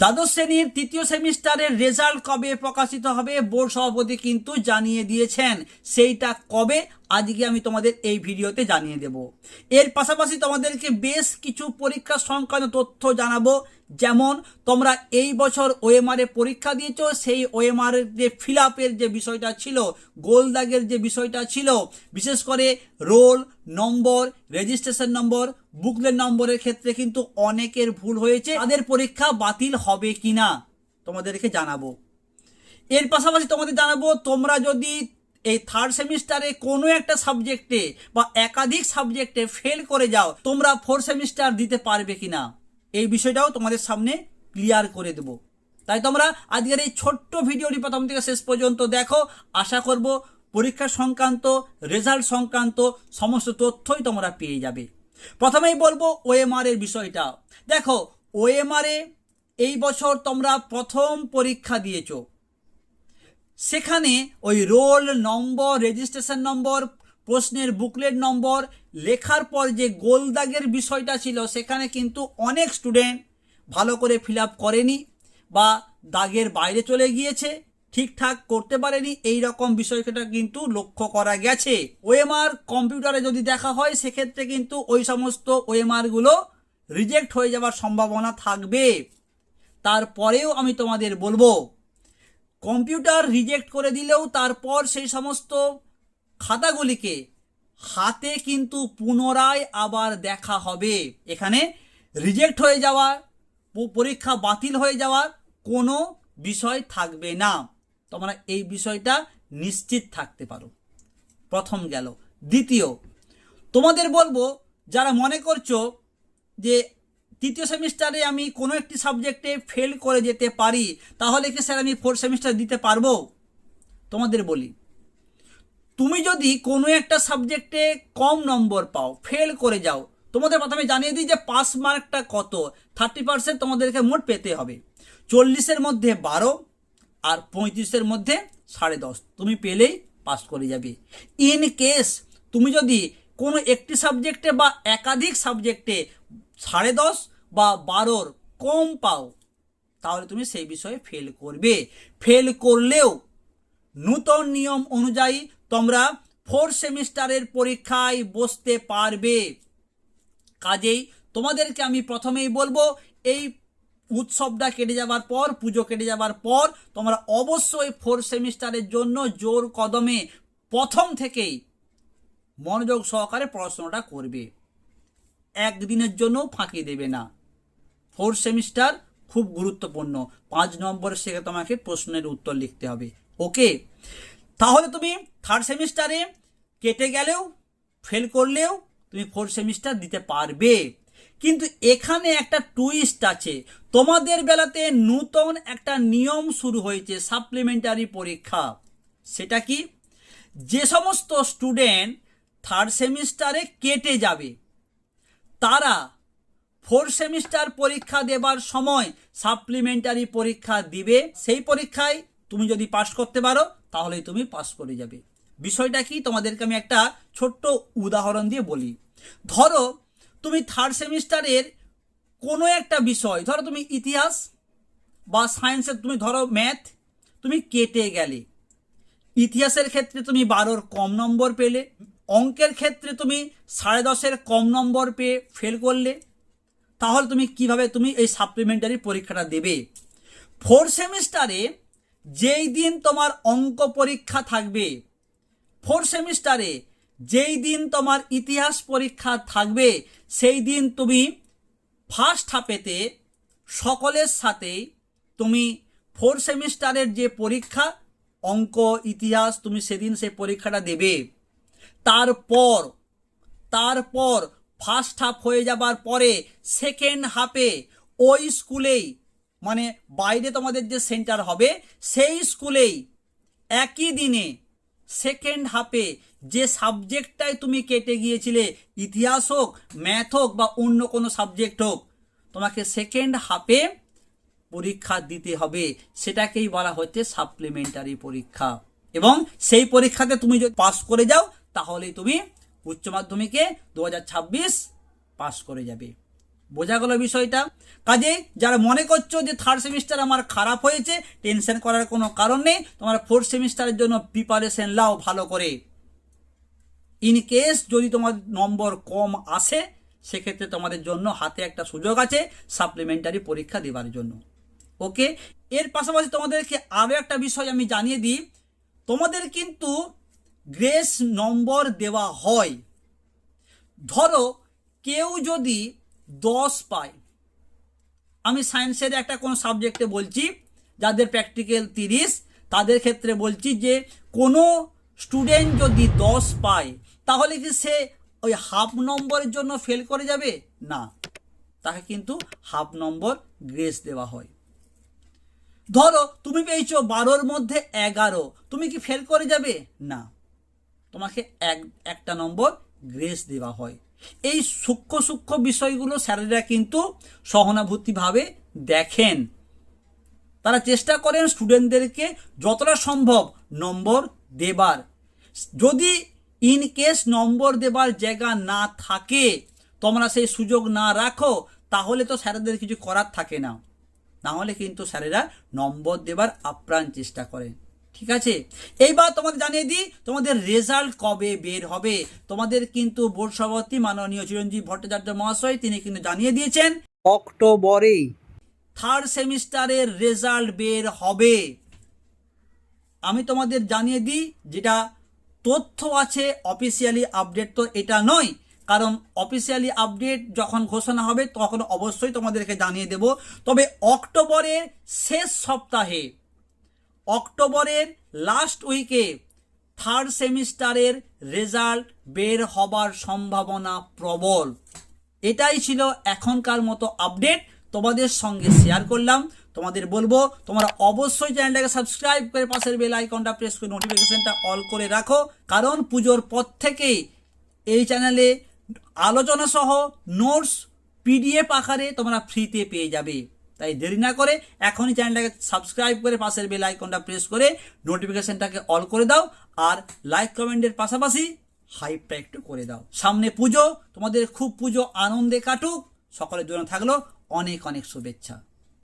দ্বাদশ শ্রেণির তৃতীয় সেমিস্টারের রেজাল্ট কবে প্রকাশিত হবে বোর্ড সভাপতি কিন্তু জানিয়ে দিয়েছেন, সেইটা কবে? আজকে আমি তোমাদের এই ভিডিওতে জানিয়ে দেব। এর পাশাপাশি তোমাদেরকে বেশ কিছু পরীক্ষা সংক্রান্ত তথ্য জানাব। যেমন তোমরা এই বছর ওএমআর পরীক্ষা দিয়েছ, সেই ওএমআর এর যে ফিল যে বিষয়টা ছিল গোল দাগের যে বিষয়টা ছিল, বিশেষ করে roll number registration number booklet নম্বরের ক্ষেত্রে কিন্তু অনেকের ভুল হয়েছে। তাদের পরীক্ষা বাতিল হবে কিনা তোমাদেরকে জানাব। এর পাশাপাশি তোমাদের জানাব, তোমরা যদি এই থার্ড সেমিস্টারে কোনো একটা সাবজেক্টে বা একাধিক সাবজেক্টে ফেল করে যাও, তোমরা ফোর্থ সেমিস্টার দিতে পারবে কিনা? এই বিষয়টাও তোমাদের সামনে ক্লিয়ার করে দেব। তাই তোমরা আজকের এই ছোট্ট ভিডিওটি প্রথম থেকে শেষ পর্যন্ত দেখো। আশা করব পরীক্ষা সংক্রান্ত রেজাল্ট সংক্রান্ত সমস্ত তথ্যই তোমরা পেয়ে যাবে। প্রথমেই বলব ওএমআর এর বিষয়টা। দেখো ওএমআর এ এই বছর তোমরা প্রথম পরীক্ষা দিয়েছ। সেখানে ওই রোল নম্বর রেজিস্ট্রেশন নম্বর প্রশ্নের বুকলেট নম্বর, লেখার পর যে গোল দাগের বিষয়টা ছিল, সেখানে কিন্তু অনেক স্টুডেন্ট ভালো করে ফিল করেনি বা দাগের বাইরে চলে গিয়েছে, ঠিকঠাক করতে পারেনি, এই রকম বিষয়টা কিন্তু লক্ষ্য করা গেছে। ওএমআর কম্পিউটারে যদি দেখা হয়, সেক্ষেত্রে কিন্তু ওই সমস্ত ওএমআরগুলো রিজেক্ট হয়ে যাওয়ার সম্ভাবনা থাকবে। তারপরেও আমি তোমাদের বলব কম্পিউটার রিজেক্ট করে দিলেও তারপর সেই সমস্ত খাতাগুলিকে হাতে কিন্তু পুনরায় আবার দেখা হবে। এখানে রিজেক্ট হয়ে যাওয়া পরীক্ষা বাতিল হয়ে যাওয়ার কোনো বিষয় থাকবে না। তোমরা এই বিষয়টা নিশ্চিত থাকতে পারো। প্রথম গেল। দ্বিতীয়, তোমাদের বলব, যারা মনে করছ যে তৃতীয় সেমিস্টারে আমি কোনো একটি সাবজেক্টে ফেল করে যেতে পারি, তাহলে কি স্যার আমি ফোর্থ সেমিস্টার দিতে পারব? তোমাদের বলি। তুমি যদি কোনো একটা সাবজেক্টে কম নম্বর পাও ফেল করে যাও, তোমাদের প্রথমে জানিয়ে দিই যে পাস মার্কটা কত থার্টি পার্সেন্ট তোমাদেরকে মোট পেতে হবে। চল্লিশের মধ্যে বারো, আর পঁয়ত্রিশের মধ্যে সাড়ে দশ, তুমি পেলেই পাস করে যাবে। ইন কেস তুমি যদি কোনো একটি সাবজেক্টে বা একাধিক সাবজেক্টে সাড়ে দশ বা বারোর কম পাও, তাহলে তুমি সেই বিষয়ে ফেল করবে। ফেল করলেও নূতন নিয়ম অনুযায়ী তোমরা ফোর্থ সেমিস্টারের পরীক্ষায় বসতে পারবে। কাজেই তোমাদেরকে আমি প্রথমেই বলব, এই উৎসবটা কেটে যাবার পর, পুজো কেটে যাবার পর, তোমরা অবশ্যই ফোর্থ সেমিস্টারের জন্য জোর কদমে প্রথম থেকেই মনোযোগ সহকারে পড়াশোনাটা করবে। একদিনের জন্য ফাঁকি দেবে না। ফোর্থ সেমিস্টার খুব গুরুত্বপূর্ণ। পাঁচ নম্বর থেকে তোমাকে প্রশ্নের উত্তর লিখতে হবে। ওকে তাহলে তুমি থার্ড সেমিস্টারে কেটে গেলেও ফেল করলেও তুমি ফোর্থ সেমিস্টার দিতে পারবে। কিন্তু এখানে একটা টুইস্ট আছে। তোমাদের বেলাতে নূতন একটা নিয়ম শুরু হয়েছে সাপ্লিমেন্টারি পরীক্ষা। সেটা কি? যে সমস্ত স্টুডেন্ট থার্ড সেমিস্টারে কেটে যাবে, তারা ফোর্থ সেমিস্টার পরীক্ষা দেবার সময় সাপ্লিমেন্টারি পরীক্ষা দিবে। সেই পরীক্ষায় তুমি যদি পাশ করতে পারো, তাহলেই তুমি পাশ করে যাবে। বিষয়টা কি? তোমাদেরকে আমি একটা ছোট্ট উদাহরণ দিয়ে বলি। ধরো, তুমি থার্ড সেমিস্টারের কোনো একটা বিষয়, ধরো তুমি ইতিহাস বা সায়েন্সের তুমি ধরো ম্যাথ তুমি কেটে গেলে। ইতিহাসের ক্ষেত্রে তুমি বারোর কম নম্বর পেলে, অঙ্কের ক্ষেত্রে তুমি সাড়ে দশের কম নম্বর পেয়ে ফেল করলে। তাহলে তুমি কীভাবে তুমি এই সাপ্লিমেন্টারি পরীক্ষাটা দেবে? ফোর্থ সেমিস্টারে যেই দিন তোমার অঙ্ক পরীক্ষা থাকবে ফোর সেমিস্টারে যেই দিন তোমার ইতিহাস পরীক্ষা থাকবে, সেই দিন তুমি ফার্স্ট হাফেতে সকলের সাথেই তুমি ফোর সেমিস্টারের যে পরীক্ষা, অঙ্ক, ইতিহাস, তুমি সেদিন সেই পরীক্ষাটা দেবে। তারপর তারপর ফার্স্ট হাফ হয়ে যাবার পরে সেকেন্ড হাফে ওই স্কুলেই মানে বাইরে তোমাদের যে সেন্টার হবে, সেই স্কুলেই একই দিনে সেকেন্ড হাফে যে সাবজেক্টটাই তুমি কেটে গিয়েছিলে, ইতিহাস হোক ম্যাথ হোক বা অন্য কোনো সাবজেক্ট হোক, তোমাকে সেকেন্ড হাফে পরীক্ষা দিতে হবে। সেটাকেই বলা হচ্ছে সাপ্লিমেন্টারি পরীক্ষা। এবং সেই পরীক্ষাতে তুমি যদি পাস করে যাও, তাহলেই তুমি উচ্চ মাধ্যমিকে দু হাজার ছাব্বিশ পাস করে যাবে। বোঝা গেল বিষয়টা। কাজে যারা মনে করছ যে থার্ড সেমিস্টার আমার খারাপ হয়েছে টেনশন করার কোনো কারণ নেই, তোমার ফোর্থ সেমিস্টারের জন্য প্রিপারেশন লাও ভালো করে। ইন কেস যদি তোমার নম্বর কম আসে, সেক্ষেত্রে তোমাদের জন্য হাতে একটা সুযোগ আছে সাপ্লিমেন্টারি পরীক্ষা দেওয়ার জন্য। ওকে এর পাশাপাশি তোমাদেরকে আরও একটা বিষয় আমি জানিয়ে দিই। তোমাদের কিন্তু গ্রেস নম্বর দেওয়া হয়। ধরো কেউ যদি দশ পায় আমি সায়েন্সের একটা কোন সাবজেক্টে বলছি, যাদের প্র্যাকটিক্যাল তিরিশ, তাদের ক্ষেত্রে বলছি যে, কোনো স্টুডেন্ট যদি দশ পায়, তাহলে কি সে ওই হাফ নম্বরের জন্য ফেল করে যাবে? না। তাকে কিন্তু হাফ নম্বর গ্রেস দেওয়া হয়। ধরো, তুমি পেয়েছ বারোর মধ্যে এগারো, তুমি কি ফেল করে যাবে? না। তোমাকে এক, একটা নম্বর গ্রেস দেওয়া হয়। এই সূক্ষ্ম সূক্ষ্ম বিষয়গুলো স্যারেরা কিন্তু সহানুভূতিভাবে দেখেন। তারা চেষ্টা করেন স্টুডেন্টদেরকে যতটা সম্ভব নম্বর দেবার। যদি ইন কেস নম্বর দেবার জায়গা না থাকে, তোমরা সেই সুযোগ না রাখো, তাহলে তো স্যারেদের কিছু করার থাকে না। না হলে কিন্তু স্যারেরা নম্বর দেবার আপ্রাণ চেষ্টা করেন। ঠিক আছে? এইবার তোমাদের জানিয়ে দিই তোমাদের রেজাল্ট কবে বের হবে? তোমাদের কিন্তু বোর্ড সভাপতি মাননীয় চিরঞ্জীব ভট্টাচার্য মহাশয় তিনি কিন্তু জানিয়ে দিয়েছেন অক্টোবরে থার্ড সেমিস্টারের রেজাল্ট বের হবে। আমি তোমাদের জানিয়ে দিই যেটা তথ্য আছে অফিসিয়ালি আপডেট তো এটা নয় কারণ অফিসিয়ালি আপডেট যখন ঘোষণা হবে তখন অবশ্যই তোমাদেরকে জানিয়ে দেব। তবে অক্টোবরের শেষ সপ্তাহে অক্টোবরের লাস্ট উইকে থার্ড সেমিস্টারের রেজাল্ট বের হবার সম্ভাবনা প্রবল। এটাই ছিল এখনকার মতো আপডেট তোমাদের সঙ্গে শেয়ার করলাম। তোমাদের বলব, তোমরা অবশ্যই চ্যানেলটাকে সাবস্ক্রাইব করে পাশের বেল আইকনটা প্রেস করে নোটিফিকেশনটা অল করে রাখো। কারণ পুজোর পর থেকেই এই চ্যানেলে আলোচনা সহ নোটস পিডিএফ আকারে তোমরা ফ্রিতে পেয়ে যাবে। তাই দেরি না করে এখনই চ্যানেলটাকে সাবস্ক্রাইব করে পাশের বেল আইকনটা প্রেস করে নোটিফিকেশনটাকে অল করে দাও আর লাইক কমেন্টের পাশাপাশি হাইপটা একটু করে দাও। সামনে পুজো, তোমাদের খুব পুজো আনন্দে কাটুক। সকলের জন্য থাকল অনেক অনেক শুভেচ্ছা।